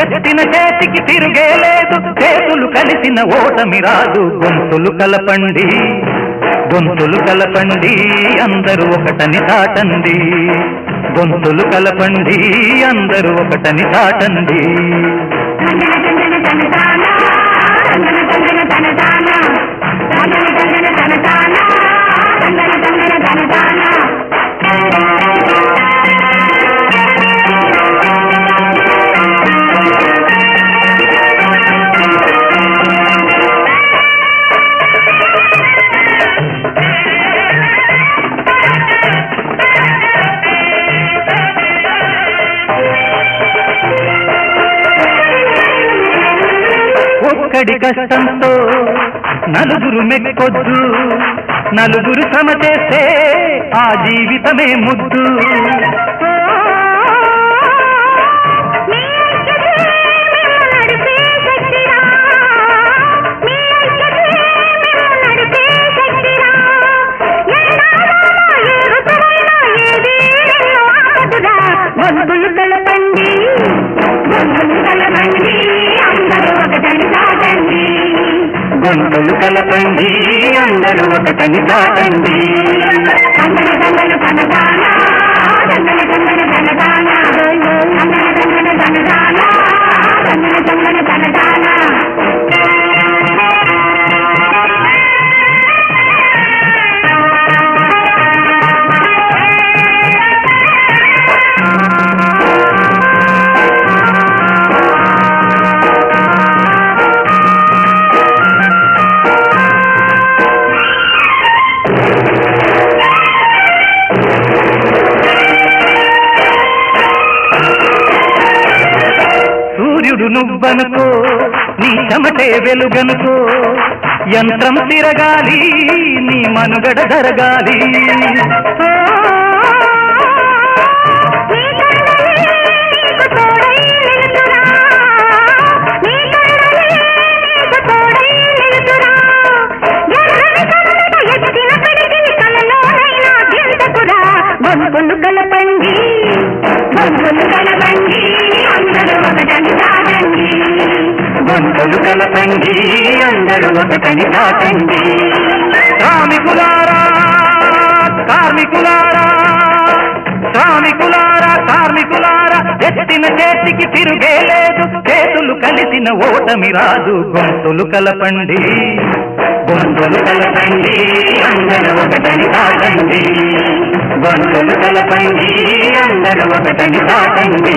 ఎత్తిన చేతికి తిరిగే లేదు. చేతులు కలిసిన ఓటమి రాదు. గొంతులు కలపండి గొంతులు కలపండి అందరూ ఒకటని దాటండి. గొంతులు కలపండి అందరూ ఒకటని దాటండి. ఒక్కడి కష్టంతో నలుగురు మెక్కొద్దు నలుగురు శ్రమ చేస్తే ఆ జీవితమే ముద్దు. గొంతులు కలపండి అందరూ ఒకటని దాటండి. దండలు దండలు ధనదాన దండలు దండలు సూర్యుడు నువ్వనుకో నీ చెమటే వెలుగనుకో. యంత్రం తిరగాలి నీ మనుగడ జరగాలి. గొంతులు కలపండి గొంతులు కలపండి. ఒకటని కాదండి గొంతులు కలపండి అందరూ ఒకటని దాటండి శ్రామికులారా కార్మికులారా శ్రామికులారా కార్మికులారా ఎత్తిన చేతికి తిరుగే లేదు చేతులు కలిసిన ఓటమి రాదు గొంతులు కలపండి గొంతులు కలపండి. అందరూ ఒకటని దాటండి బంతులు కలపండి అందరూ ఒకటని దాటండి.